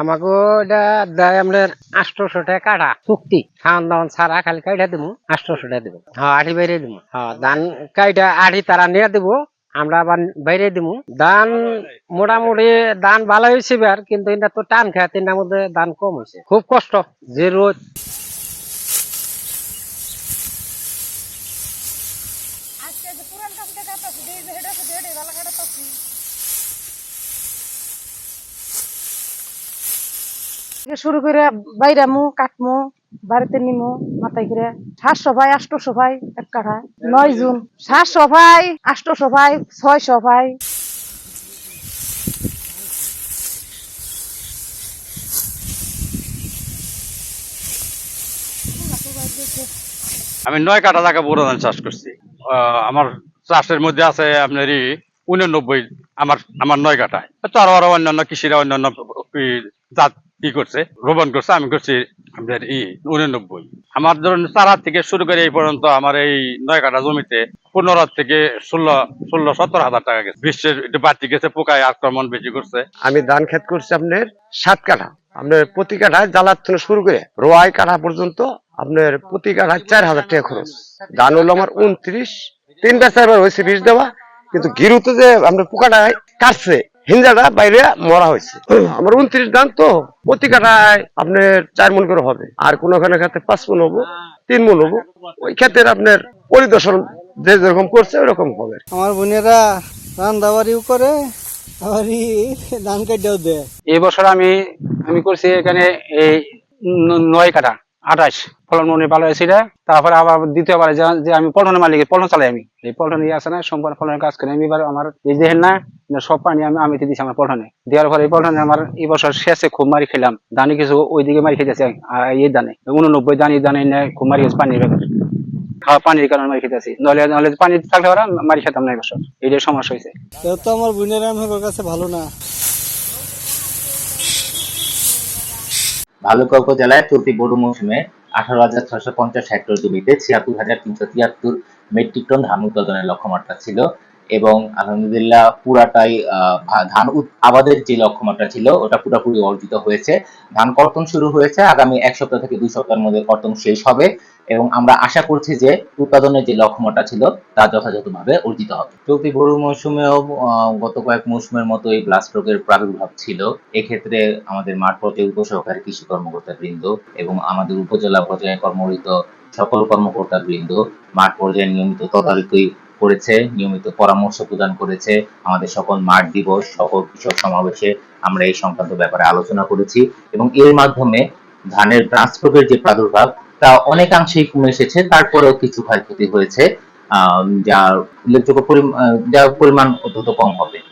আমাকে এটা দেয় আমাদের আটশোশো টাকা কাটা চুক্তি। খাওয়ান দাওয়ান ছাড়া খালি কাইটা দিব আটশোশো টাকা দিব। হ্যাঁ আঠি বাইরে দিব হ্যাঁ ধান কাইটা আঠি তারা নিয়ে দিব আমরা আবার বাইরে দিব ধান মোটামুটি ধান ভালো হয়েছে এবার কিন্তু এটা তো টান খায় তিনটার মধ্যে ধান কম হয়েছে। খুব কষ্ট। যে রোদ আজকে যে পুরান ভালো শুরু করে বাইরে মু কাটমু, বাড়িতে নিমু, মাথায় করে সাতশো ভাই আটশো ভাই এক কাঠা, নয় জুন সাতশো ভাই আটশো ভাই ছয়শো ভাই আমি নয় কাটা জায়গা বোরো ধান চাষ করছি। আমার চাষের মধ্যে আছে আপনার উননব্বই, আমার আমার নয় কাটায় তো আরও আরও অন্যান্য কৃষিরা অন্যান্য জাত ই করছে, রোপণ করছে, আমি করছি আপনার ই উননব্বই। আমার ধরুন চারা থেকে শুরু করে এই পর্যন্ত আমার এই নয় কাটা জমিতে পনেরো থেকে ষোলো ষোলো সত্তর হাজার টাকা গেছে। বিশ্বের বাড়তি গেছে, পোকায় আক্রমণ বেশি করছে। আমি ধান ক্ষেত করছি আপনার সাত কাঠা। আপনার প্রতি কাঠায় জ্বালার থেকে শুরু করে রোয়াই কাঠা পর্যন্ত আপনার প্রতি কাঠায় চার হাজার টাকা খরচ। ধান হলো আমার উনত্রিশ। তিনটা চারবার হয়েছে বীজ দেওয়া, কিন্তু গিরুতে যে আপনার পোকাটা কাটছে হিঞ্জাটা বাইরে মরা হয়েছে। আমার উনত্রিশ ধান তো প্রতি কাঠায় আপনার চার মন করে হবে। আর কোন ওখানে খাতে পাঁচ মন হব তিন মন হব ওই ক্ষেত্রে আপনার পরিদর্শন যে যেরকম করছে ওরকম হবে। আমার বোনেরা রান্না বাড়িও করে আবার ধান কাটাও দেয়। এই বছর আমি আমি করছি এখানে এই নয় কাটা আঠাশ। ফলন মনে ভালো হয়েছিল তারপরে আবার দ্বিতীয়বার যে- আমি পল্টনের মালিক পল্টন চালাই আমি। এই পল্টন ইয়ে আছে না, সম্পূর্ণ পল্টনের কাজ করি। আমি এবার আমার এই দেখেন না সব পানি আমি আমি দিয়েছি আমার পল্টনে। দেওয়ার পরে এই পল্টনে আমার এই বছর শেষে খুব মারি খেলাম। দানি কিছু ওইদিকে মারি খেতেছে, এই দানে। উননব্বই দানি, দানে এনে খুব মারি গেছে পানির ব্যাপারে পানির কারণে মারি খেতেছি। নইলে নইলে পানি থাকলে মারি খেতাম না এই বছর। এইটাই সমস্যা হয়েছে। তো আমার বোনেরা আমার কাছে ভালো না। ভালুকা উপজেলায় চলতি বড় মৌসুমে আঠারো হাজার ছয়শো পঞ্চাশ হেক্টর জমিতে ছিয়াত্তর হাজার তিনশো তিয়াত্তর মেট্রিক টন ধান উৎপাদনের লক্ষ্যমাত্রা ছিল। এবং আলহামদুলিল্লাহ পুরাটাই ধান আবাদের যে লক্ষ্যমাত্রা ছিল, ওটা পুরোপুরি অর্জিত হয়েছে। ধান কর্তন শুরু হয়েছে, আগামী এক সপ্তাহ থেকে দুই সপ্তাহের মধ্যে কর্তন শেষ হবে এবং আমরা আশা করছি যে উৎপাদনের যে লক্ষ্যমাত্রা ছিল, তা যথাযথভাবে অর্জিত হবে। চলতি গরু মৌসুমেও গত কয়েক মৌসুমের মতো এই ব্লাস্ট রোগের প্রাদুর্ভাব ছিল। এক্ষেত্রে আমাদের মাঠ পর্যায়ে উপসহকারী কৃষি কর্মকর্তা বৃন্দ এবং আমাদের উপজেলা পর্যায়ে কর্মরত সকল কর্মকর্তা বৃন্দ মাঠ পর্যায়ে নিয়মিত তদারকি করেছে নিয়মিত পরামর্শ প্রদান করেছে আমাদের সকল মাঠ দিবস সকল কৃষক সমাবেশে আমরা এই সংক্রান্ত ব্যাপারে আলোচনা করেছি এবং এর মাধ্যমে ধানের ট্রান্সপোর্টের যে প্রাদুর্ভাব তা অনেকাংশেই কমে এসেছে তারপরেও কিছু ক্ষয়ক্ষতি হয়েছে আহ, যা উল্লেখযোগ্য পরিমাণ অত্যন্ত কম হবে।